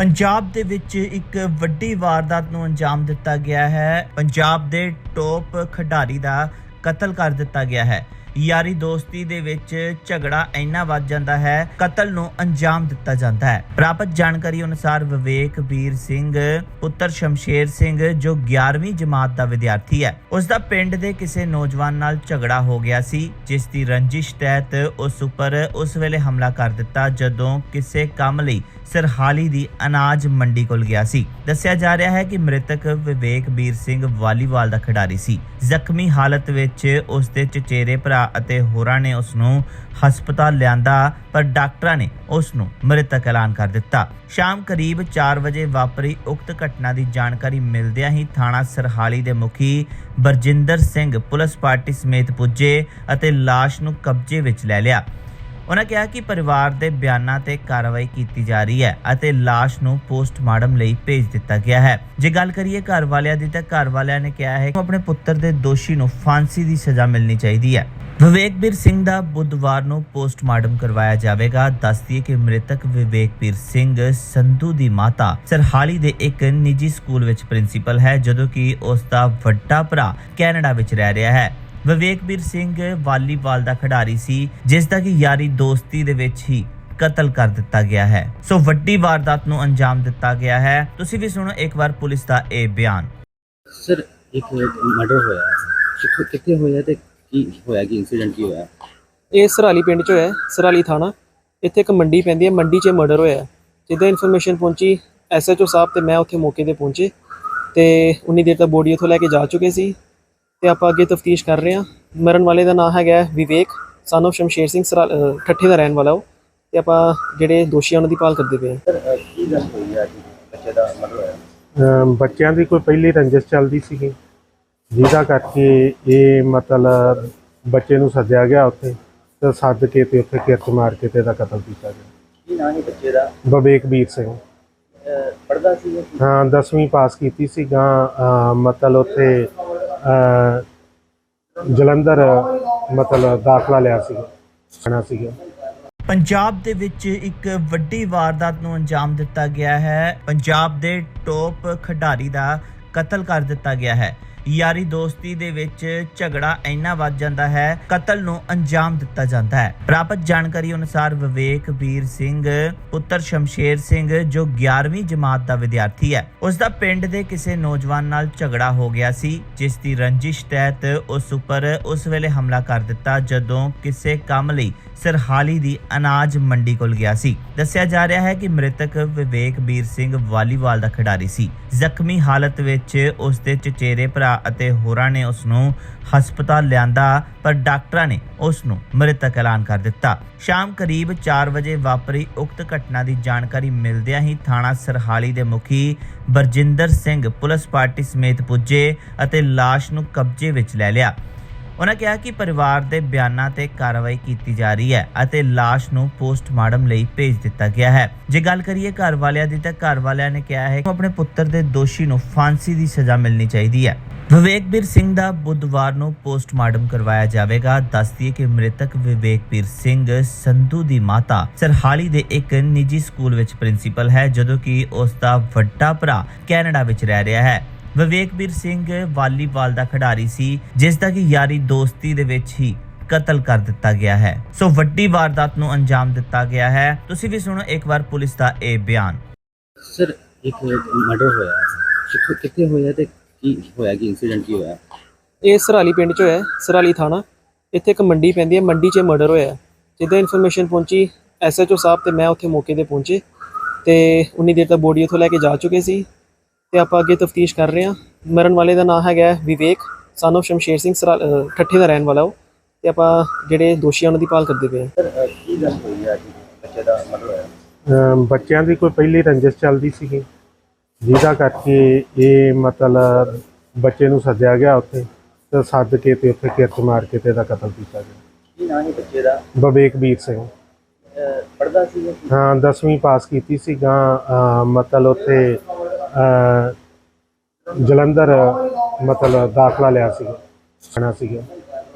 ਪੰਜਾਬ ਦੇ ਵਿੱਚ ਇੱਕ ਵੱਡੀ ਵਾਰਦਾਤ ਨੂੰ ਅੰਜਾਮ ਦਿੱਤਾ ਗਿਆ ਹੈ। ਪੰਜਾਬ ਦੇ ਟੋਪ ਖਿਡਾਰੀ ਦਾ ਕਤਲ ਕਰ ਦਿੱਤਾ ਗਿਆ ਹੈ। ਯਾਰੀ ਦੋਸਤੀ ਦੇ ਵਿੱਚ ਝਗੜਾ ਇੰਨਾ ਵੱਧ ਜਾਂਦਾ ਹੈ, ਕਤਲ ਨੂੰ ਅੰਜਾਮ ਦਿੱਤਾ ਜਾਂਦਾ ਹੈ। ਪ੍ਰਾਪਤ ਜਾਣਕਾਰੀ ਅਨੁਸਾਰ ਵਿਵੇਕ ਵੀਰ ਸਿੰਘ, ਪੁੱਤਰ ਸ਼ਮਸ਼ੇਰ ਸਿੰਘ, ਜੋ 11ਵੀਂ ਜਮਾਤ ਦਾ ਵਿਦਿਆਰਥੀ ਹੈ ਉਸ ਦਾ ਪਿੰਡ ਦੇ ਕਿਸੇ ਨੌਜਵਾਨ ਨਾਲ ਝਗੜਾ ਹੋ ਗਿਆ ਸੀ, ਜਿਸ ਦੀ ਰੰਜਿਸ਼ ਤਹਿਤ ਉਸ ਉੱਪਰ ਉਸ ਵੇਲੇ ਹਮਲਾ ਕਰ ਦਿੱਤਾ, ਜਦੋਂ ਕਿਸੇ ਕੰਮ ਲਈ ਸਰਹਾਲੀ ਦੀ ਅਨਾਜ ਮੰਡੀ ਕੋਲ ਗਿਆ ਸੀ। ਦੱਸਿਆ ਜਾ ਰਿਹਾ ਹੈ ਕਿ ਮ੍ਰਿਤਕ ਵਿਵੇਕ ਵੀਰ ਸਿੰਘ ਵਾਲੀਬਾਲ ਦਾ ਖਿਡਾਰੀ ਸੀ। ਜ਼ਖਮੀ ਹਾਲਤ ਵਿੱਚ ਉਸ ਦੇ ਚਚੇਰੇ ਭਰਾ ਅਤੇ ਹੋਰਾਂ ਨੇ ਉਸ ਨੂੰ ਹਸਪਤਾਲ ਲਿਆਂਦਾ, ਪਰ ਡਾਕਟਰਾਂ ਨੇ ਉਸ ਨੂੰ ਮ੍ਰਿਤਕ ਐਲਾਨ ਕਰ ਦਿੱਤਾ। ਸ਼ਾਮ ਕਰੀਬ 4 ਵਜੇ ਵਾਪਰੀ ਉਕਤ ਘਟਨਾ ਦੀ ਜਾਣਕਾਰੀ ਮਿਲਦਿਆਂ ਹੀ ਥਾਣਾ ਸਰਹਾਲੀ ਦੇ ਮੁਖੀ ਬਰਜਿੰਦਰ ਸਿੰਘ ਪੁਲਿਸ ਪਾਰਟੀ ਸਮੇਤ ਪੁੱਜੇ ਅਤੇ ਲਾਸ਼ ਨੂੰ ਕਬਜ਼ੇ ਵਿੱਚ ਲੈ ਲਿਆ। ਉਹਨਾਂ ਕਿਹਾ ਕਿ ਪਰਿਵਾਰ ਦੇ ਬਿਆਨਾਂ ਤੇ ਕਾਰਵਾਈ ਕੀਤੀ ਜਾ ਰਹੀ ਹੈ ਅਤੇ ਲਾਸ਼ ਨੂੰ ਪੋਸਟਮਾਰਟਮ ਲਈ ਭੇਜ ਦਿੱਤਾ ਗਿਆ ਹੈ। ਜੇ ਗੱਲ ਕਰੀਏ ਘਰ ਵਾਲਿਆਂ ਦੀ ਤਾਂ ਘਰ ਵਾਲਿਆਂ ਨੇ ਕਿਹਾ ਹੈ ਕਿ ਆਪਣੇ ਪੁੱਤਰ ਦੇ ਦੋਸ਼ੀ ਨੂੰ ਫਾਂਸੀ ਦੀ ਸਜ਼ਾ ਮਿਲਣੀ ਚਾਹੀਦੀ ਹੈ। ਵਿਵੇਕਬੀਰ ਸਿੰਘ ਦਾ ਬੁੱਧਵਾਰ ਨੂੰ ਪੋਸਟਮਾਰਟਮ ਕਰਵਾਇਆ ਜਾਵੇਗਾ। ਦੱਸਦੀਏ ਕਿ ਮ੍ਰਿਤਕ ਵਿਵੇਕਬੀਰ ਸਿੰਘ ਸੰਧੂ ਦੀ ਮਾਤਾ ਸਰਹਾਲੀ ਦੇ ਇੱਕ ਨਿੱਜੀ ਸਕੂਲ ਵਿੱਚ ਪ੍ਰਿੰਸੀਪਲ ਹੈ, ਜਦੋਂ ਕਿ ਉਸ ਦਾ ਵੱਡਾ ਭਰਾ ਕੈਨੇਡਾ ਵਿੱਚ ਰਹਿ ਰਿਹਾ ਹੈ। ਵਿਵੇਕਵੀਰ ਸਿੰਘ ਵਾਲੀਬਾਲ ਦਾ ਖਿਡਾਰੀ ਸੀ ਜਿਸ ਦਾ ਕਿ ਯਾਰੀ ਦੋਸਤੀ ਦੇ ਵਿੱਚ ਹੀ ਕਤਲ ਕਰ ਦਿੱਤਾ ਗਿਆ ਹੈ। ਸੋ ਵੱਡੀ ਵਾਰਦਾਤ ਨੂੰ ਅੰਜਾਮ ਦਿੱਤਾ ਗਿਆ ਹੈ। ਤੁਸੀਂ ਵੀ ਸੁਣੋ ਇੱਕ ਵਾਰ ਪੁਲਿਸ ਦਾ ਇਹ ਬਿਆਨ। ਸਰ ਇੱਕ ਮਰਡਰ ਹੋਇਆ। ਹੈ। ਕਿੱਥੋਂ ਕਿੱਥੇ ਹੋਇਆ ਤੇ ਕੀ ਹੋਇਆ ਕੀ ਇਨਸੀਡੈਂਟ ਕੀ ਹੋਇਆ? ਇਹ ਸਰਾਲੀ ਪਿੰਡ 'ਚ ਹੋਇਆ ਸਰਾਲੀ ਥਾਣਾ। ਇੱਥੇ ਇੱਕ ਮੰਡੀ ਪੈਂਦੀ ਹੈ ਮੰਡੀ 'ਚ ਮਰਡਰ ਹੋਇਆ। ਜਿੱਦਾਂ ਇਨਫੋਰਮੇਸ਼ਨ ਪਹੁੰਚੀ ਐਸਐਚਓ ਸਾਹਿਬ ਤੇ ਮੈਂ ਉੱਥੇ ਮੌਕੇ ਤੇ ਪਹੁੰਚੇ। ਤੇ ਉਨੀ ਦੇਰ ਤੱਕ ਬੋਡੀ ਉੱਥੋਂ ਲੈ ਕੇ ਜਾ ਚੁੱਕੇ ਸੀ। ਤੇ ਆਪਾਂ ਅੱਗੇ ਤਫਤੀਸ਼ ਕਰ ਰਹੇ ਹਾਂ। ਮਰਨ ਵਾਲੇ ਦਾ ਨਾਮ ਹੈਗਾ ਵਿਵੇਕ। son of ਸ਼ਮਸ਼ੇਰ ਸਿੰਘ ਠੱਠੇ ਦਾ ਰਹਿਣ ਵਾਲਾ ਉਹ। ਤੇ ਆਪਾਂ ਜਿਹੜੇ ਦੋਸ਼ੀ ਆ ਉਹਨਾਂ ਦੀ ਭਾਲ ਕਰਦੇ ਪਏ ਹਾਂ। ਸਰ ਕੀ ਗੱਲ ਹੋਈ ਹੈ ਬੱਚੇ ਦਾ ਮਰਡਰ ਹੋਇਆ। ਅਮ ਬੱਚਿਆਂ ਦੀ ਕੋਈ ਪਹਿਲੀ ਰੰਜਿਸ਼ ਚੱਲਦੀ ਸੀਗੀ। ਜਿਹਦਾ ਕਰਕੇ ਇਹ ਮਤਲਬ ਬੱਚੇ ਨੂੰ ਸੱਦਿਆ ਗਿਆ ਉੱਥੇ ਤੇ ਸੱਦ ਕੇ ਤੇ ਉੱਥੇ ਕਿਰਚ ਮਾਰ ਕੇ ਤੇ ਇਹਦਾ ਕਤਲ ਕੀਤਾ ਗਿਆ। ਕੀ ਨਾਂ ਹੈ ਬੱਚੇ ਦਾ? ਵਿਵੇਕ ਵੀਰ ਸਿੰਘ ਪੜਦਾ ਸੀ? ਹਾਂ 10ਵੀਂ ਪਾਸ ਕੀਤੀ ਸੀ ਗਾਂ ਮਤਲਬ ਉੱਥੇ ਜਲੰਧਰ ਮਤਲਬ ਦਾਖਲਾ ਲਿਆ ਸੀਗਾ ਖਾਣਾ ਸੀਗਾ। ਪੰਜਾਬ ਦੇ ਵਿੱਚ ਇੱਕ ਵੱਡੀ ਵਾਰਦਾਤ ਨੂੰ ਅੰਜਾਮ ਦਿੱਤਾ ਗਿਆ ਹੈ। ਪੰਜਾਬ ਦੇ ਟੋਪ ਖਿਡਾਰੀ ਦਾ ਕਤਲ ਕਰ ਦਿੱਤਾ ਗਿਆ ਹੈ। ਯਾਰੀ ਦੋਸਤੀ ਦੇ ਵਿੱਚ ਝਗੜਾ ਇੰਨਾ ਵੱਧ ਜਾਂਦਾ ਹੈ, ਕਤਲ ਨੂੰ ਅੰਜਾਮ ਦਿੱਤਾ ਜਾਂਦਾ ਹੈ। ਪ੍ਰਾਪਤ ਜਾਣਕਾਰੀ ਅਨੁਸਾਰ ਵਿਵੇਕ ਵੀਰ ਸਿੰਘ, ਪੁੱਤਰ ਸ਼ਮਸ਼ੇਰ ਸਿੰਘ, ਜੋ 11ਵੀਂ ਜਮਾਤ ਦਾ ਵਿਦਿਆਰਥੀ ਹੈ ਉਸ ਦਾ ਪਿੰਡ ਦੇ ਕਿਸੇ ਨੌਜਵਾਨ ਨਾਲ ਝਗੜਾ ਹੋ ਗਿਆ ਸੀ, ਜਿਸ ਦੀ ਰੰਜਿਸ਼ ਤਹਿਤ ਉਸ ਉੱਪਰ ਉਸ ਵੇਲੇ ਹਮਲਾ ਕਰ ਦਿੱਤਾ, ਜਦੋਂ ਕਿਸੇ ਕੰਮ ਲਈ ਸਰਹਾਲੀ ਦੀ ਅਨਾਜ ਮੰਡੀ ਕੋਲ ਗਿਆ ਸੀ। ਦੱਸਿਆ ਜਾ ਰਿਹਾ ਹੈ ਕਿ ਮ੍ਰਿਤਕ ਵਿਵੇਕ ਵੀਰ ਸਿੰਘ ਵਾਲੀਬਾਲ ਦਾ ਖਿਡਾਰੀ ਸੀ। ਜ਼ਖਮੀ ਹਾਲਤ ਵਿੱਚ ਉਸ ਦੇ ਚਚੇਰੇ ਭਰਾ ਅਤੇ ਹੋਰਾਂ ਨੇ ਉਸ ਨੂੰ ਹਸਪਤਾਲ ਲਿਆਂਦਾ, ਪਰ ਡਾਕਟਰਾਂ ਨੇ ਉਸ ਨੂੰ ਮ੍ਰਿਤਕ ਐਲਾਨ ਕਰ ਦਿੱਤਾ। ਸ਼ਾਮ ਕਰੀਬ 4 ਵਜੇ ਵਾਪਰੀ ਉਕਤ ਘਟਨਾ ਦੀ ਜਾਣਕਾਰੀ ਮਿਲਦਿਆਂ ਹੀ ਥਾਣਾ ਸਰਹਾਲੀ ਦੇ ਮੁਖੀ ਬਰਜਿੰਦਰ ਸਿੰਘ ਪੁਲਿਸ ਪਾਰਟੀ ਸਮੇਤ ਪੁੱਜੇ ਅਤੇ ਲਾਸ਼ ਨੂੰ ਕਬਜ਼ੇ ਵਿੱਚ ਲੈ ਲਿਆ। ਉਹਨਾਂ ਕਿਹਾ ਕਿ ਪਰਿਵਾਰ ਦੇ ਬਿਆਨਾਂ ਤੇ ਕਾਰਵਾਈ ਕੀਤੀ ਜਾ ਰਹੀ ਹੈ ਅਤੇ ਲਾਸ਼ ਨੂੰ ਪੋਸਟਮਾਰਟਮ ਲਈ ਭੇਜ ਦਿੱਤਾ ਗਿਆ ਹੈ। ਜੇ ਗੱਲ ਕਰੀਏ ਘਰ ਵਾਲਿਆਂ ਦੀ ਤਾਂ ਘਰ ਵਾਲਿਆਂ ਨੇ ਕਿਹਾ ਹੈ ਕਿ ਆਪਣੇ ਪੁੱਤਰ ਦੇ ਦੋਸ਼ੀ ਨੂੰ ਫਾਂਸੀ ਦੀ ਸਜ਼ਾ ਮਿਲਣੀ ਚਾਹੀਦੀ ਹੈ। ਵਿਵੇਕਬੀਰ ਸਿੰਘ ਦਾ ਬੁੱਧਵਾਰ ਨੂੰ ਪੋਸਟਮਾਰਟਮ ਕਰਵਾਇਆ ਜਾਵੇਗਾ। ਦੱਸਦੀਏ ਕਿ ਮ੍ਰਿਤਕ ਵਿਵੇਕਬੀਰ ਸਿੰਘ ਸੰਧੂ ਦੀ ਮਾਤਾ ਸਰਹਾਲੀ ਦੇ ਇੱਕ ਨਿੱਜੀ ਸਕੂਲ ਵਿੱਚ ਪ੍ਰਿੰਸੀਪਲ ਹੈ, ਜਦੋਂ ਕਿ ਉਸ ਦਾ ਵੱਡਾ ਭਰਾ ਕੈਨੇਡਾ ਵਿੱਚ ਰਹਿ ਰਿਹਾ ਹੈ। ਵਿਵੇਕਵੀਰ ਸਿੰਘ ਵਾਲੀਬਾਲ ਦਾ ਖਿਡਾਰੀ ਸੀ ਜਿਸ ਦਾ ਕਿ ਯਾਰੀ ਦੋਸਤੀ ਦੇ ਵਿੱਚ ਹੀ ਕਤਲ ਕਰ ਦਿੱਤਾ ਗਿਆ ਹੈ। ਸੋ ਵੱਡੀ ਵਾਰਦਾਤ ਨੂੰ ਅੰਜਾਮ ਦਿੱਤਾ ਗਿਆ ਹੈ। ਤੁਸੀਂ ਵੀ ਸੁਣੋ ਇੱਕ ਵਾਰ ਪੁਲਿਸ ਦਾ ਇਹ ਬਿਆਨ। ਸਰ ਇੱਕ ਮਰਡਰ ਹੋਇਆ ਹੈ। ਕਿੱਥੋਂ ਕਿੱਥੇ ਹੋਇਆ ਤੇ ਕੀ ਹੋਇਆ ਕੀ ਇਨਸੀਡੈਂਟ ਕੀ ਹੋਇਆ? ਇਹ ਸਰਾਲੀ ਪਿੰਡ 'ਚ ਹੋਇਆ ਸਰਾਲੀ ਥਾਣਾ। ਇੱਥੇ ਇੱਕ ਮੰਡੀ ਪੈਂਦੀ ਹੈ ਮੰਡੀ 'ਚ ਮਰਡਰ ਹੋਇਆ। ਜਿੱਦਾਂ ਇਨਫੋਰਮੇਸ਼ਨ ਪਹੁੰਚੀ ਐਸਐਚਓ ਸਾਹਿਬ ਤੇ ਮੈਂ ਉੱਥੇ ਮੌਕੇ ਤੇ ਪਹੁੰਚੇ। ਤੇ ਉਨੀ ਦੇਰ ਤੱਕ ਬੋਡੀ ਉੱਥੋਂ ਲੈ ਕੇ ਜਾ ਚੁੱਕੇ ਸੀ। ਤੇ ਆਪਾਂ ਅੱਗੇ ਤਫਤੀਸ਼ ਕਰ ਰਹੇ ਹਾਂ। ਮਰਨ ਵਾਲੇ ਦਾ ਨਾਮ ਹੈਗਾ ਵਿਵੇਕ। son of ਸ਼ਮਸ਼ੇਰ ਸਿੰਘ ਠੱਠੇ ਦਾ ਰਹਿਣ ਵਾਲਾ ਉਹ। ਤੇ ਆਪਾਂ ਜਿਹੜੇ ਦੋਸ਼ੀ ਉਹਨਾਂ ਦੀ ਭਾਲ ਕਰਦੇ ਪਏ ਹਾਂ। ਸਰ ਕੀ ਗੱਲ ਹੋਈ ਹੈ ਬੱਚੇ ਦਾ ਮਰਡਰ ਹੋਇਆ। ਅਮ ਬੱਚਿਆਂ ਦੀ ਕੋਈ ਪਹਿਲੀ ਰੰਜਿਸ਼ ਚੱਲਦੀ ਸੀਗੀ। ਜਿਹਦਾ ਕਰਕੇ ਇਹ ਮਤਲਬ ਬੱਚੇ ਨੂੰ ਸੱਦਿਆ ਗਿਆ ਉੱਥੇ। ਤੇ ਸੱਦ ਕੇ ਤੇ ਉੱਥੇ ਕਿਰਚ ਮਾਰ ਕੇ ਤੇ ਇਹਦਾ ਕਤਲ ਕੀਤਾ ਗਿਆ। ਕੀ ਨਾਂ ਹੈ ਬੱਚੇ ਦਾ? ਵਿਵੇਕ ਵੀਰ ਸਿੰਘ ਪੜਦਾ ਸੀ? ਹਾਂ 10ਵੀਂ ਪਾਸ ਕੀਤੀ ਸੀ ਗਾਂ ਮਤਲਬ ਉੱਥੇ ਜਲੰਧਰ ਮਤਲਬ ਦਾਖਲਾ ਲਿਆ ਸੀ ਖਾਣਾ ਸੀਗਾ।